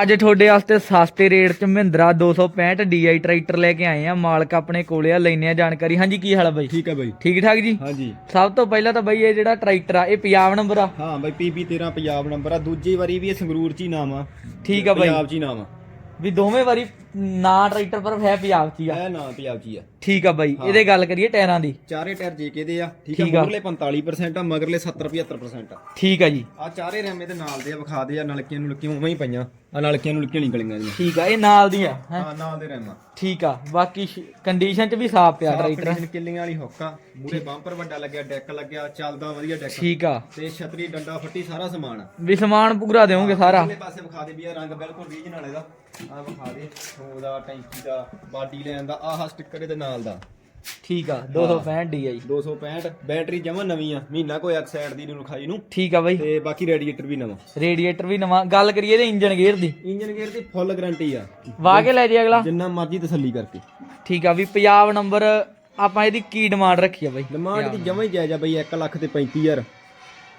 ਅੱਜ ਤੁਹਾਡੇ ਵਾਸਤੇ ਸਸਤੇ ਰੇਟ 'ਚ ਮਹਿੰਦਰਾ 265 DI ਟਰੈਕਟਰ ਲੈ ਕੇ ਆਏ ਆ। ਮਾਲਕ ਆਪਣੇ ਕੋਲੇ ਆ ਲੈਨੇ ਆ ਜਾਣਕਾਰੀ। ਹਾਂਜੀ ਕੀ ਹਾਲ ਆ ਬਾਈ? ਠੀਕ ਹੈ ਬਾਈ। ਠੀਕ ਠਾਕ ਜੀ? ਹਾਂਜੀ। ਸਭ ਤੋਂ ਪਹਿਲਾਂ ਤਾਂ ਬਾਈ ਇਹ ਜਿਹੜਾ ਟਰੈਕਟਰ ਆ ਇਹ ਪੰਜਾਬ ਨੰਬਰ ਆ। ਹਾਂ ਬਾਈ ਪੀਪੀ 13 ਪੰਜਾਬ ਨੰਬਰ ਆ। ਦੂਜੀ ਵਾਰੀ ਵੀ ਇਹ ਸੰਗਰੂਰ ਚ ਹੀ ਨਾਮ ਆ। ਠੀਕ ਆ ਬਾਈ। ਪੰਜਾਬ ਚ ਹੀ ਨਾਮ ਆ। ਵੀ ਦੋਵੇਂ ਵਾਰੀ ਨਾ ਟਰੈਕਟਰ ਪਰ ਹੈ ਪੰਜਾਬ 'ਚ ਹੀ ਆ। ਇਹ ਨਾਮ ਪੰਜਾਬ ਚ ਹੀ ਆ। ਠੀਕ ਆ ਬਾਈ ਇਹਦੇ ਗੱਲ ਕਰੀਏ ਟਾਇਰਾਂ ਦੀ। ਚਾਰੇ ਟਾਇਰ ਜੇਕੇ ਦੇ ਆ ਠੀਕ ਆ ਠੀਕ ਆ। ਮੂਰਲੇ 45% ਆ ਮਗਰਲੇ 70 75% ਆ। ਠੀਕ ਆ ਜੀ। ਆ ਚਾਰੇ ਰੈਮੇ ਦੇ ਨਾਲ ਦੇ ਆ ਵਿਖਾ ਦੇ ਆ ਨਲਕੀਆਂ ਨੂੰ ਲਕੀਆਂ ਉਵੇਂ ਹੀ ਪਈਆਂ ਆ ਨਲਕੀਆਂ ਨੂੰ ਲਕੀਆਂ ਨਿਕਲੀਆਂ ਦੀਆਂ ਠੀਕ ਆ ਇਹ ਨਾਲ ਦੀ ਆ ਹੈਂ। ਹਾਂ ਨਾਲ ਦੇ ਰੈਮਾ। ਠੀਕ ਆ ਬਾਕੀ ਕੰਡੀਸ਼ਨ 'ਚ ਵੀ ਸਾਫ਼ ਪਿਆ ਟਰੈਕਟਰ। ਟਰੈਕਟਰ ਕਿੱਲੀਆਂ ਵਾਲੀ ਹੁੱਕ ਆ ਮੂਰੇ ਬੰਪਰ ਵੱਡਾ ਲੱਗਿਆ ਡੈਕ ਲੱਗਿਆ ਚੱਲਦਾ ਵਧੀਆ ਡੈਕ ਠੀਕ ਆ। ਤੇ ਛਤਰੀ ਡੰਡਾ ਫੱਟੀ ਸਾਰਾ ਸਮਾਨ ਆ। ਵੀ ਸਮਾਨ ਪੂਰਾ ਦੇਵੋਗੇ ਸਾਰਾ। ਅਗਲੇ ਪਾਸੇ ਵਿਖਾ ਦੇ ਵੀ ਇਹ ਰੰਗ ਬਿਲਕੁਲ ਰੀਜਨਲ ਇਹਦਾ। ਆ ਵਿਖਾ ਦੇ ਉਹਦਾ ਟੈਂਕੀ ਦਾ ਬਾਡੀ ਲੈਣ ਦਾ ਆਹ ਸਟicker ਇਹਦੇ ਨਾਲ ਦਾ। ਠੀਕ ਆ 265 DI 265 ਬੈਟਰੀ ਜਮਾ ਨਵੀਂ ਆ ਮਹੀਨਾ ਕੋਈ ਐਕਸਾਈਡ ਦੀ ਨੂੰ ਰਖਾਈ ਨੂੰ। ਠੀਕ ਆ ਬਾਈ। ਤੇ ਬਾਕੀ ਰੇਡੀਏਟਰ ਵੀ ਨਵਾਂ। ਰੇਡੀਏਟਰ ਵੀ ਨਵਾਂ ਗੱਲ ਕਰੀਏ ਇਹਦੇ ਇੰਜਨ ਗੇਅਰ ਦੀ। ਇੰਜਨ ਗੇਅਰ ਦੀ ਫੁੱਲ ਗਾਰੰਟੀ ਆ। ਵਾਹ ਕੇ ਲੈ ਜੇ ਅਗਲਾ। ਜਿੰਨਾ ਮਰਜ਼ੀ ਤਸੱਲੀ ਕਰਕੇ। ਠੀਕ ਆ ਵੀ ਪੰਜਾਬ ਨੰਬਰ ਆਪਾਂ ਇਹਦੀ ਕੀ ਡਿਮਾਂਡ ਰੱਖੀ ਆ ਬਾਈ? ਡਿਮਾਂਡ ਦੀ ਜਮਾ ਹੀ ਜਾਇਜ਼ ਆ ਬਈ 1 ਲੱਖ ਤੇ 35000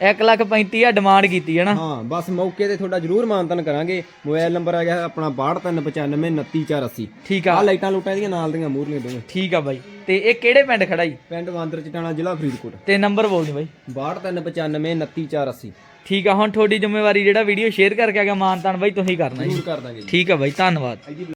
1 ਲੱਖ 35 ਆ ਡਿਮਾਂਡ ਕੀਤੀ ਹੈ ਨਾ? ਹਾਂ ਬਸ ਮੌਕੇ ਤੇ ਤੁਹਾਡਾ ਜ਼ਰੂਰ ਮਾਨਤਨ ਕਰਾਂਗੇ। ਮੋਬਾਈਲ ਨੰਬਰ ਆ ਗਿਆ ਆਪਣਾ 6295 ਠੀਕ ਆ। ਆ ਲਾਈਟਾਂ ਲੂਟਾਂ ਦੀਆਂ ਨਾਲ ਦੀਆਂ ਮੂਹਰਲੀਆਂ ਦੋਵੇਂ। ਠੀਕ ਆ ਬਾਈ। ਤੇ ਇਹ ਕਿਹੜੇ ਪਿੰਡ ਖੜਾ ਜੀ? ਪਿੰਡ ਵਾਂਦਰ ਚਟਾਣਾ ਜ਼ਿਲ੍ਹਾ ਫਰੀਦਕੋਟ। ਤੇ ਨੰਬਰ ਬੋਲ ਦੀ ਬਾਈ। 6295 ਠੀਕ ਆ ਹੁਣ ਤੁਹਾਡੀ ਜ਼ਿੰਮੇਵਾਰੀ ਜਿਹੜਾ ਵੀਡੀਓ ਸ਼ੇਅਰ ਕਰਕੇ ਆ ਗਿਆ ਮਾਨਤਾਨ ਬਾਈ ਤੁਸੀਂ ਕਰਨਾ ਜੀ। ਜ਼ਰੂਰ ਕਰ ਦਾਂਗੇ ਜੀ। ਠੀਕ ਆ ਬਾਈ ਧੰਨਵਾਦ।